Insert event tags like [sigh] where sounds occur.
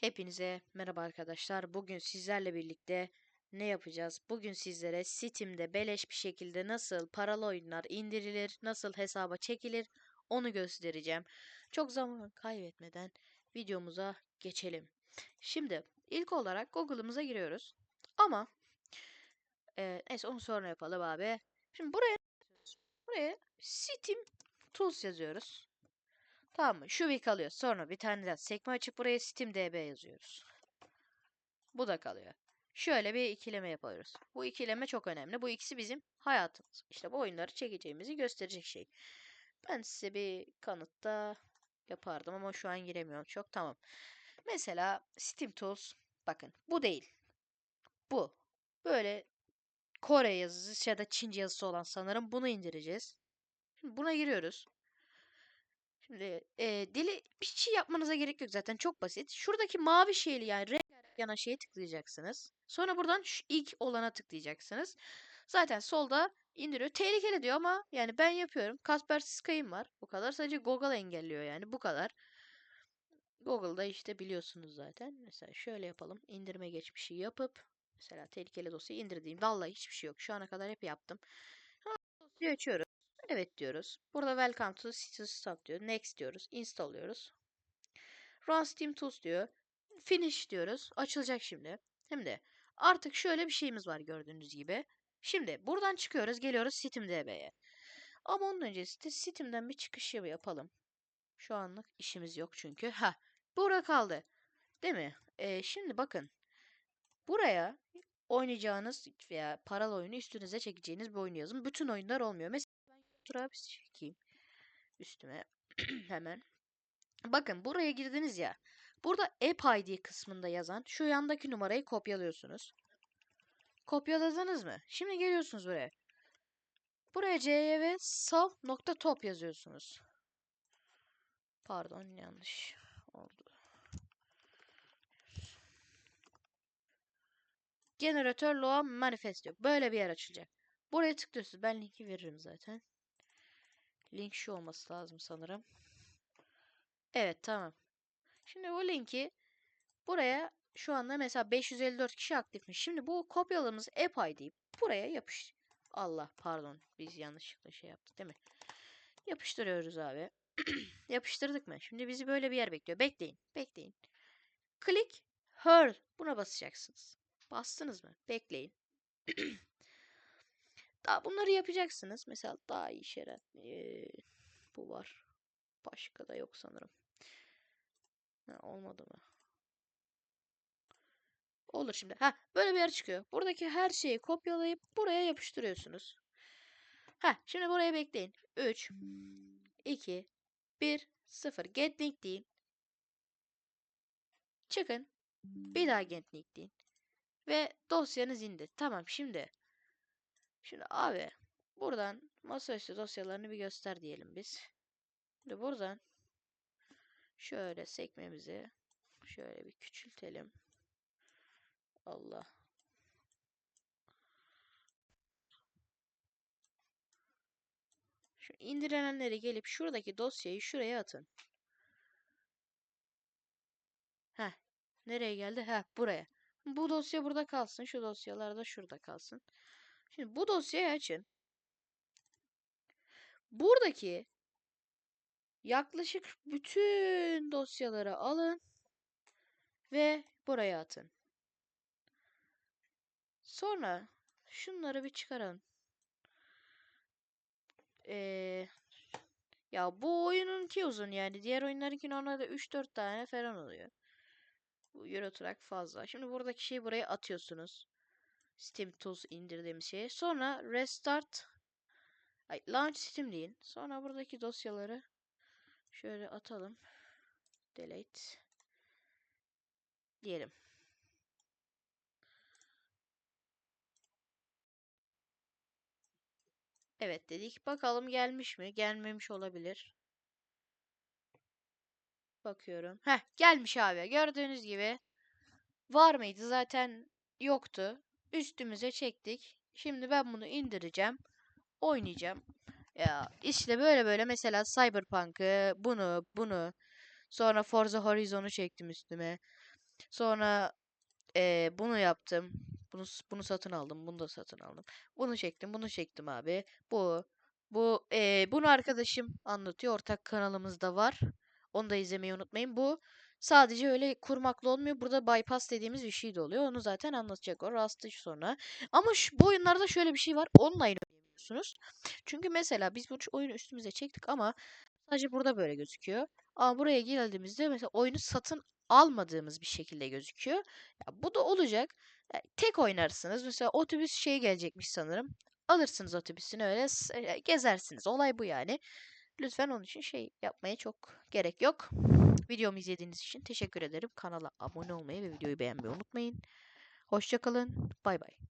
Hepinize merhaba arkadaşlar. Bugün sizlerle birlikte ne yapacağız? Bugün sizlere Steam'de beleş bir şekilde nasıl paralı oyunlar indirilir, nasıl hesaba çekilir onu göstereceğim. Çok zaman kaybetmeden videomuza geçelim. Şimdi ilk olarak Google'ımıza giriyoruz. Ama e, neyse onu sonra yapalım abi. Şimdi buraya buraya Steam Tools yazıyoruz. Tamam mı? Şu bir kalıyor. Sonra bir tane daha sekme açıp buraya SteamDB yazıyoruz. Bu da kalıyor. Şöyle bir ikileme yapıyoruz. Bu ikileme çok önemli. Bu ikisi bizim hayatımız. İşte bu oyunları çekeceğimizi gösterecek şey. Ben size bir kanıtta yapardım ama şu an giremiyorum çok. Tamam. Mesela Steam Tools. Bakın bu değil. Bu. Böyle Kore yazısı ya da Çince yazısı olan sanırım bunu indireceğiz. Şimdi buna giriyoruz. Şimdi e, dili bir şey yapmanıza gerek yok zaten çok basit. Şuradaki mavi şeyli yani renk yana şeye tıklayacaksınız. Sonra buradan şu ilk olana tıklayacaksınız. Zaten solda indiriyor. Tehlikeli diyor ama yani ben yapıyorum. Kaspersky Sky'ım var. Bu kadar. Sadece Google engelliyor yani bu kadar. Google'da işte biliyorsunuz zaten. Mesela şöyle yapalım. İndirme geçmişi yapıp mesela tehlikeli dosyayı indirdiğimde vallahi hiçbir şey yok. Şu ana kadar hep yaptım. Dosyayı açıyoruz. Evet diyoruz. Burada welcome to System Stop diyor. Next diyoruz. Install diyoruz. Run Steam Tools diyor. Finish diyoruz. Açılacak şimdi. Şimdi artık şöyle bir şeyimiz var gördüğünüz gibi. Şimdi buradan çıkıyoruz. Geliyoruz SteamDB'ye. Ama onun öncesinde Steam'den bir çıkış yapalım. Şu anlık işimiz yok çünkü. Ha, bura kaldı. Değil mi? Ee, şimdi bakın. Buraya oynayacağınız veya paralı oyunu üstünüze çekeceğiniz bir oyun yazın. Bütün oyunlar olmuyor. Mesela Dur abi çekeyim. Üstüme [clears throat] hemen. Bakın buraya girdiniz ya. Burada App ID kısmında yazan şu yandaki numarayı kopyalıyorsunuz. Kopyaladınız mı? Şimdi geliyorsunuz buraya. Buraya cyv sav.top yazıyorsunuz. Pardon yanlış oldu. Generatör Loa Manifesto. Böyle bir yer açılacak. Buraya tıklıyorsunuz. Ben linki veririm zaten. Link şu olması lazım sanırım. Evet tamam. Şimdi bu linki buraya şu anda mesela 554 kişi aktifmiş. Şimdi bu kopyaladığımız app ID'yi buraya yapış. Allah pardon biz yanlışlıkla şey yaptık değil mi? Yapıştırıyoruz abi. [clears throat] Yapıştırdık mı? Şimdi bizi böyle bir yer bekliyor. Bekleyin. Bekleyin. Click her. Buna basacaksınız. Bastınız mı? Bekleyin. [clears throat] Daha bunları yapacaksınız. Mesela daha iyi şeyler. Ee, bu var. Başka da yok sanırım. Ha, olmadı mı? Olur şimdi. Ha, böyle bir yer çıkıyor. Buradaki her şeyi kopyalayıp buraya yapıştırıyorsunuz. Ha, şimdi buraya bekleyin. 3 2 1 0 get link deyin. Çıkın. Bir daha get link deyin. Ve dosyanız indi. Tamam şimdi Şimdi abi buradan masaüstü dosyalarını bir göster diyelim biz. Şimdi buradan şöyle sekmemizi şöyle bir küçültelim. Allah. Şu indirenleri gelip şuradaki dosyayı şuraya atın. Heh. Nereye geldi? Heh buraya. Bu dosya burada kalsın. Şu dosyalar da şurada kalsın. Şimdi bu dosyayı açın. Buradaki yaklaşık bütün dosyaları alın ve buraya atın. Sonra şunları bir çıkarın. Ee, ya bu oyununki uzun yani. Diğer oyunlarınki normalde 3-4 tane falan oluyor. Bu Euro Truck fazla. Şimdi buradaki şeyi buraya atıyorsunuz. Steam Tools indirdiğimiz şeye. Sonra Restart ay, Launch Steam deyin. Sonra buradaki dosyaları şöyle atalım. Delete diyelim. Evet dedik. Bakalım gelmiş mi? Gelmemiş olabilir. Bakıyorum. Heh gelmiş abi. Gördüğünüz gibi var mıydı? Zaten yoktu üstümüze çektik. Şimdi ben bunu indireceğim. Oynayacağım. Ya işte böyle böyle mesela Cyberpunk'ı, bunu, bunu. Sonra Forza Horizon'u çektim üstüme. Sonra eee, bunu yaptım. Bunu bunu satın aldım. Bunu da satın aldım. Bunu çektim. Bunu çektim abi. Bu bu eee, bunu arkadaşım anlatıyor. Ortak kanalımızda var. Onu da izlemeyi unutmayın. Bu sadece öyle kurmakla olmuyor. Burada bypass dediğimiz bir şey de oluyor. Onu zaten anlatacak o rastı sonra. Ama şu, bu oyunlarda şöyle bir şey var. Online oynayamıyorsunuz. Çünkü mesela biz bu oyunu üstümüze çektik ama sadece burada böyle gözüküyor. Ama buraya geldiğimizde mesela oyunu satın almadığımız bir şekilde gözüküyor. Ya bu da olacak. Ya tek oynarsınız. Mesela otobüs şey gelecekmiş sanırım. Alırsınız otobüsünü öyle e, gezersiniz. Olay bu yani. Lütfen onun için şey yapmaya çok gerek yok. Videomu izlediğiniz için teşekkür ederim. Kanala abone olmayı ve videoyu beğenmeyi unutmayın. Hoşça kalın. Bay bay.